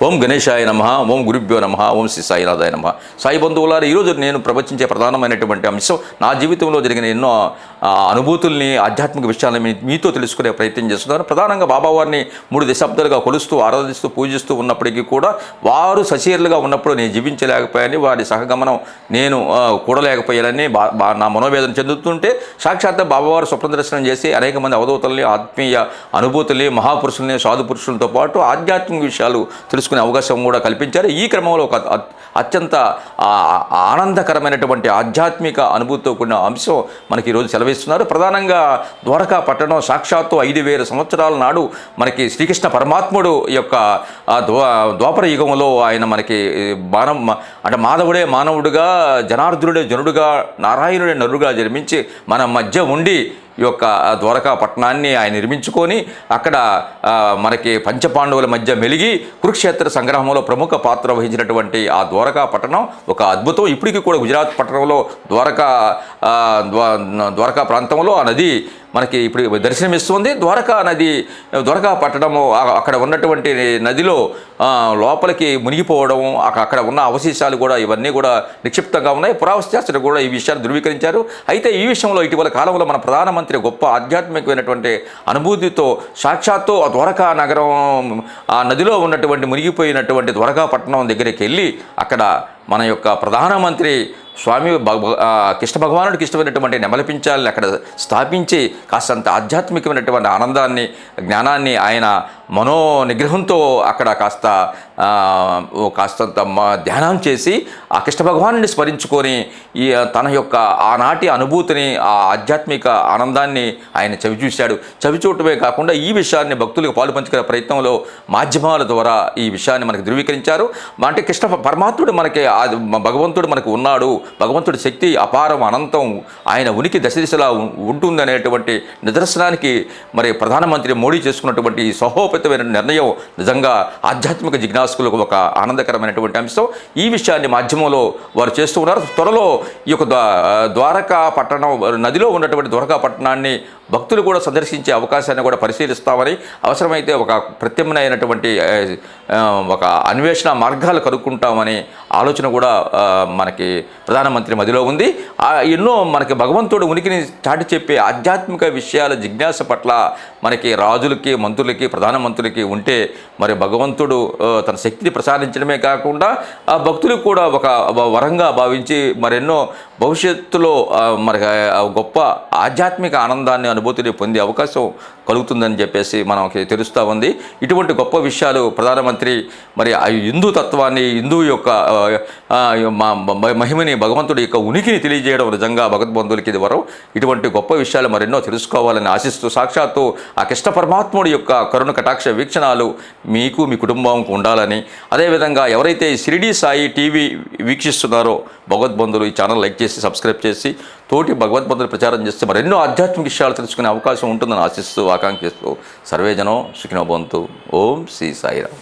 ఓం గణేశాయ నమ ఓం గురుభ్యో నమ ఓం శ్రీ సాయినాథాయ నమ. సాయి బంధువులారా ఈరోజు నేను ప్రవచించే ప్రధానమైనటువంటి అంశం నా జీవితంలో జరిగిన ఎన్నో అనుభూతుల్ని ఆధ్యాత్మిక విషయాలను మీ- మీతో తెలుసుకునే ప్రయత్నం చేస్తున్నాను. ప్రధానంగా బాబావారిని మూడు దశాబ్దాలుగా కొలుస్తూ ఆరాధిస్తూ పూజిస్తూ ఉన్నప్పటికీ కూడా వారు సశీరులుగా ఉన్నప్పుడు నేను జీవించలేకపోయాని వారి సహగమనం నేను కూడలేకపోయానని బా నా మనోవేదన చెందుతుంటే సాక్షాత్ బాబావారు స్వప్న దర్శనం చేసి అనేక మంది అవధూతల్ని ఆత్మీయ అనుభూతుల్ని మహాపురుషుల్ని సాధు పురుషులతో పాటు ఆధ్యాత్మిక విషయాలు తెలుసు తీసుకునే అవకాశం కూడా కల్పించారు. ఈ క్రమంలో ఒక అత్యంత ఆనందకరమైనటువంటి ఆధ్యాత్మిక అనుభూతితో కూడిన అంశం మనకి ఈరోజు సెలవిస్తున్నారు. ప్రధానంగా ద్వారకా పట్టణం సాక్షాత్తు ఐదు వేల సంవత్సరాల నాడు మనకి శ్రీకృష్ణ పరమాత్ముడు యొక్క ద్వాపర యుగంలో ఆయన మనకి మానవ అంటే మాధవుడే మానవుడుగా జనార్దుడే జనుడుగా నారాయణుడే నరుడుగా జన్మించి మన మధ్య ఉండి యొక్క ద్వారకా పట్టణాన్ని ఆయన నిర్మించుకొని అక్కడ మనకి పంచపాండవుల మధ్య మెలిగి కురుక్షేత్ర సంగ్రహంలో ప్రముఖ పాత్ర వహించినటువంటి ఆ ద్వారకా పట్టణం ఒక అద్భుతం. ఇప్పటికీ కూడా గుజరాత్ పట్టణంలో ద్వారకా ద్వారకా ప్రాంతంలో ఆ నది మనకి ఇప్పుడు దర్శనమిస్తుంది. ద్వారకా నది ద్వారకా పట్టడము అక్కడ ఉన్నటువంటి నదిలో లోపలికి మునిగిపోవడం అక్కడ ఉన్న అవశేషాలు కూడా ఇవన్నీ కూడా నిక్షిప్తంగా ఉన్నాయి. పురావశాస్త్రులు కూడా ఈ విషయాలు ధృవీకరించారు. అయితే ఈ విషయంలో ఇటీవల కాలంలో మన ప్రధానమంత్రి గొప్ప ఆధ్యాత్మికమైనటువంటి అనుభూతితో సాక్షాత్తు ఆ ద్వారకా నగరం ఆ నదిలో ఉన్నటువంటి మునిగిపోయినటువంటి ద్వారకా పట్టణం దగ్గరికి వెళ్ళి అక్కడ మన యొక్క ప్రధానమంత్రి స్వామి కృష్ణ భగవానుడికి ఇష్టమైనటువంటి నెమలిపించాలని అక్కడ స్థాపించి కాస్తంత ఆధ్యాత్మికమైనటువంటి ఆనందాన్ని జ్ఞానాన్ని ఆయన మనో నిగ్రహంతో అక్కడ కాస్త కాస్తంత మ- ధ్యానం చేసి ఆ కృష్ణ భగవాన్ని స్మరించుకొని ఈ తన యొక్క ఆనాటి అనుభూతిని ఆ ఆధ్యాత్మిక ఆనందాన్ని ఆయన చవిచూశాడు చవిచూడటమే కాకుండా ఈ విషయాన్ని భక్తులకు పాలు పంచుకునే ప్రయత్నంలో మాధ్యమాల ద్వారా ఈ విషయాన్ని మనకు ధృవీకరించారు. అంటే కృష్ణ పరమాత్ముడు మనకి భగవంతుడు మనకు ఉన్నాడు. భగవంతుడి శక్తి అపారం అనంతం ఆయన ఉనికి దశ దిశలా ఉంటుందనేటువంటి నిదర్శనానికి మరి ప్రధానమంత్రి మోడీ చేసుకున్నటువంటి ఈ అద్భుతమైన నిర్ణయం నిజంగా ఆధ్యాత్మిక జిజ్ఞాసుకులకు ఒక ఆనందకరమైనటువంటి అంశం. ఈ విషయాన్ని మాధ్యమంలో వారు చేస్తూ ఉన్నారు. త్వరలో ఈ యొక్క ద్వారకా పట్టణం నదిలో ఉన్నటువంటి ద్వారకా పట్టణాన్ని భక్తులు కూడా సందర్శించే అవకాశాన్ని కూడా పరిశీలిస్తామని అవసరమైతే ఒక ప్రత్యామ్నాయమైనటువంటి ఒక అన్వేషణ మార్గాలు కనుక్కుంటామని ఆలోచన కూడా మనకి ప్రధానమంత్రి మదిలో ఉంది. ఆ, ఎన్నో మనకి భగవంతుడు ఉనికిని చాటి చెప్పే ఆధ్యాత్మిక విషయాల జిజ్ఞాస పట్ల మనకి రాజులకి మంత్రులకి ప్రధానమంత్రులకి ఉంటే మరి భగవంతుడు తన శక్తిని ప్రసాదించడమే కాకుండా ఆ భక్తులకు కూడా ఒక వరంగా భావించి మరెన్నో భవిష్యత్తులో మరి గొప్ప ఆధ్యాత్మిక ఆనందాన్ని అనుభూతిని పొందే అవకాశం కలుగుతుందని చెప్పేసి మనకి తెలుస్తూ ఉంది. ఇటువంటి గొప్ప విషయాలు ప్రధానమంత్రి మరి ఆ హిందూ తత్వాన్ని హిందూ యొక్క మా- మహిమని భగవంతుడి యొక్క ఉనికిని తెలియజేయడం నిజంగా భగవద్బంధులకి ఇది వరం. ఇటువంటి గొప్ప విషయాలు మరెన్నో తెలుసుకోవాలని ఆశిస్తూ సాక్షాత్తు ఆ కృష్ణ పరమాత్ముడి యొక్క కరుణ కటాక్ష వీక్షణాలు మీకు మీ కుటుంబంకు ఉండాలని. అదేవిధంగా ఎవరైతే షిరిడి సాయి టీవీ వీక్షిస్తున్నారో భగవద్బంధులు ఈ ఛానల్ లైక్ చేసి సబ్స్క్రైబ్ చేసి తోటి భగవద్బంధులు ప్రచారం చేస్తే మరెన్నో ఆధ్యాత్మిక విషయాలు తెలుసుకునే అవకాశం ఉంటుందని ఆశిస్తూ ఆకాంక్షిస్తూ సర్వేజనం సుఖినోబంతు ఓం శ్రీ సాయిరామ్.